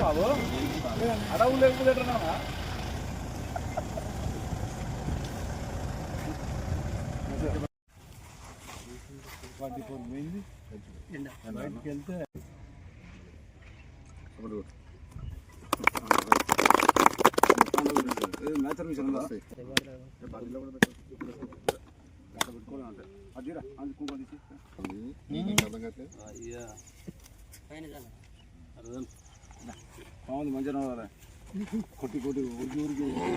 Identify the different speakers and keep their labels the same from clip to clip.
Speaker 1: అడవులు లేకపోతే forty four పోయింది బయటికి వెళ్తే మ్యాచర్ విషయం వస్తాయి అదిరా అది అయ్యా తీసి బాగుంది మంచి రావాలి కొట్టి కొట్టి ఉరికి ఉరికి ఏంటో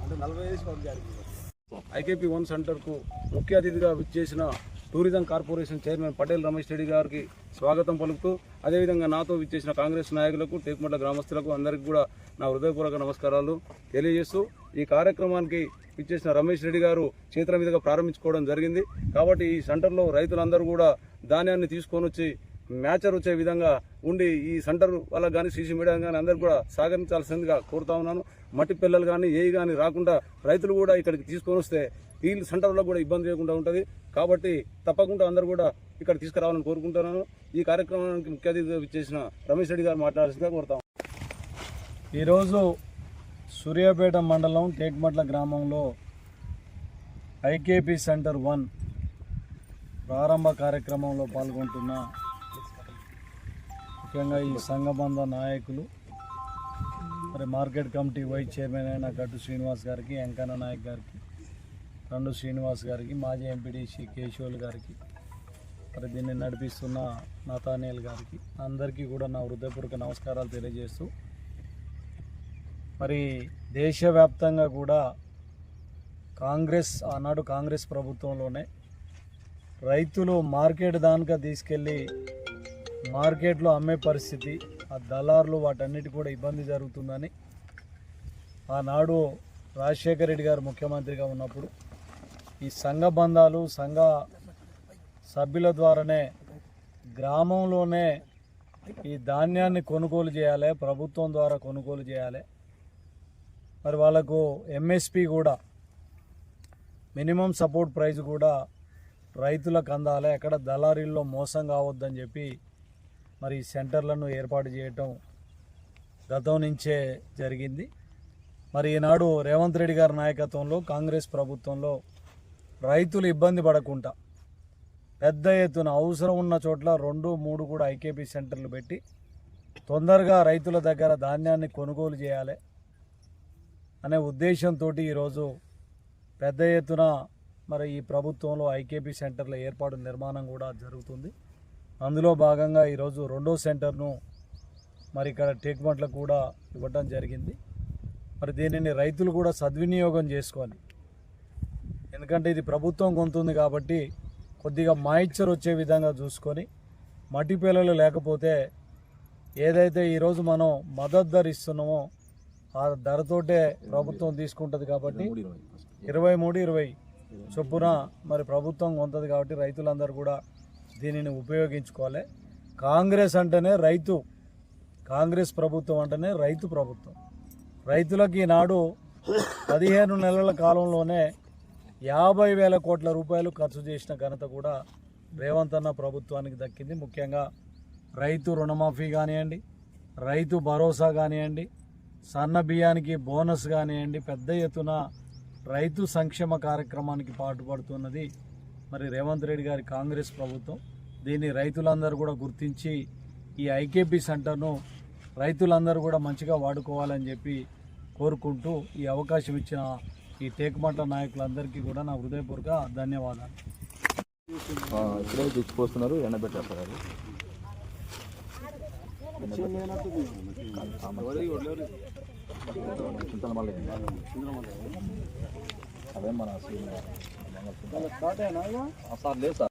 Speaker 1: అంటే నలభై వేసి ఐకేపీ వన్ సెంటర్కు ముఖ్య అతిథిగా విచ్చేసిన tourism corporation chairman Patel Ramesh Reddy గారికి స్వాగతం పలుకుతూ అదేవిధంగా నాతో విచ్చేసిన కాంగ్రెస్ నాయకులకు టేకుమట్ల గ్రామస్తులకు అందరికీ కూడా నా హృదయపూర్వక నమస్కారాలు తెలియజేస్తూ ఈ కార్యక్రమానికి విచ్చేసిన రమేష్ రెడ్డి గారు చేతుల మీదుగా ప్రారంభించుకోవడం జరిగింది. కాబట్టి ఈ సెంటర్లో రైతులందరూ కూడా ధాన్యాన్ని తీసుకొని వచ్చి మ్యాచర్ వచ్చే విధంగా ఉండి ఈ సెంటర్ వాళ్ళకి కానీ సీసీ మీడియా కానీ అందరికి కూడా సహకరించాల్సిందిగా కోరుతా ఉన్నాను. మట్టి పిల్లలు కానీ ఏవి కానీ రాకుండా రైతులు కూడా ఇక్కడికి తీసుకొని వస్తే ఈ సెంటర్లో కూడా ఇబ్బంది లేకుండా ఉంటుంది. కాబట్టి తప్పకుండా అందరూ కూడా ఇక్కడ తీసుకురావాలని కోరుకుంటున్నాను. ఈ కార్యక్రమానికి ముఖ్య అతిథి ఇచ్చేసిన రమేష్ రెడ్డి గారు మాట్లాడాల్సిందిగా కోరుతాం.
Speaker 2: ఈరోజు సూర్యాపేట మండలం టేక్మట్ల గ్రామంలో ఐకేపీ సెంటర్ వన్ ప్రారంభ కార్యక్రమంలో పాల్గొంటున్న ముఖ్యంగా ఈ సంఘబంధ నాయకులు మరి మార్కెట్ కమిటీ వైస్ చైర్మన్ అయిన గట్టు శ్రీనివాస్ గారికి వెంకన్న నాయక్ గారికి రెండు శ్రీనివాస్ గారికి మాజీ ఎంపీడీసీ కేశవుల్ గారికి మరి దీన్ని నడిపిస్తున్న నతానియల్ గారికి అందరికీ కూడా నా హృదయపూర్వక నమస్కారాలు తెలియజేస్తూ మరి దేశవ్యాప్తంగా కూడా కాంగ్రెస్ ఆనాడు కాంగ్రెస్ ప్రభుత్వంలోనే రైతులు మార్కెట్ దానిక తీసుకెళ్ళి మార్కెట్లో అమ్మే పరిస్థితి ఆ దళారులు వాటన్నిటి కూడా ఇబ్బంది జరుగుతుందని ఆనాడు రాజశేఖర రెడ్డి గారు ముఖ్యమంత్రిగా ఉన్నప్పుడు ఈ సంఘ బంధాలు సంఘ సభ్యుల ద్వారానే గ్రామంలోనే ఈ ధాన్యాన్ని కొనుగోలు చేయాలి ప్రభుత్వం ద్వారా కొనుగోలు చేయాలి. మరి వాళ్ళకు ఎంఎస్పి కూడా మినిమం సపోర్ట్ ప్రైస్ కూడా రైతులకు అందాలి. ఎక్కడ దళారీల్లో మోసం కావద్దని చెప్పి మరి సెంటర్లను ఏర్పాటు చేయటం గతం నుంచే జరిగింది. మరి ఈనాడు రేవంత్ రెడ్డి గారి నాయకత్వంలో కాంగ్రెస్ ప్రభుత్వంలో రైతులు ఇబ్బంది పడకుండా పెద్ద ఎత్తున అవసరం ఉన్న చోట్ల రెండు మూడు కూడా ఐకేపీ సెంటర్లు పెట్టి తొందరగా రైతుల దగ్గర ధాన్యాన్ని కొనుగోలు చేయాలి అనే ఉద్దేశంతో ఈరోజు పెద్ద ఎత్తున మరి ఈ ప్రభుత్వంలో ఐకేపీ సెంటర్ల ఏర్పాటు నిర్మాణం కూడా జరుగుతుంది. అందులో భాగంగా ఈరోజు రెండో సెంటర్ను మరి ఇక్కడ టేక్మెంట్లకు కూడా ఇవ్వడం జరిగింది. మరి దీనిని రైతులు కూడా సద్వినియోగం చేసుకోవాలి. ఎందుకంటే ఇది ప్రభుత్వం కొంతుంది కాబట్టి కొద్దిగా మాయిశ్చర్ వచ్చే విధంగా చూసుకొని మట్టి పిల్లలు లేకపోతే ఏదైతే ఈరోజు మనం మద్దతు ధర ఇస్తున్నామో ఆ ధరతోటే ప్రభుత్వం తీసుకుంటుంది కాబట్టి ఇరవై మూడు ఇరవై చొప్పున మరి ప్రభుత్వం కొంతది కాబట్టి రైతులందరూ కూడా దీనిని ఉపయోగించుకోవాలి. కాంగ్రెస్ అంటేనే రైతు. కాంగ్రెస్ ప్రభుత్వం అంటేనే రైతు ప్రభుత్వం. రైతులకు ఈనాడు పదిహేను నెలల కాలంలోనే యాభై వేల కోట్ల రూపాయలు ఖర్చు చేసిన ఘనత కూడా రేవంత్ అన్న ప్రభుత్వానికి దక్కింది. ముఖ్యంగా రైతు రుణమాఫీ కానివ్వండి రైతు భరోసా కానివ్వండి సన్న బియ్యానికి బోనస్ కానివ్వండి పెద్ద ఎత్తున రైతు సంక్షేమ కార్యక్రమానికి పాటుపడుతున్నది మరి రేవంత్ రెడ్డి గారి కాంగ్రెస్ ప్రభుత్వం. దీన్ని రైతులందరూ కూడా గుర్తించి ఈ ఐకేపీ సెంటర్ను రైతులందరూ కూడా మంచిగా వాడుకోవాలని చెప్పి కోరుకుంటూ ఈ అవకాశం ఇచ్చిన ఈ టేకుమట్ల నాయకులందరికీ కూడా నా హృదయపూర్వక ధన్యవాదాలు.
Speaker 3: ఇప్పుడే తెచ్చిపోస్తున్నారు ఎండబెట్టేస్తారు అది మన సార్ లేదు సార్.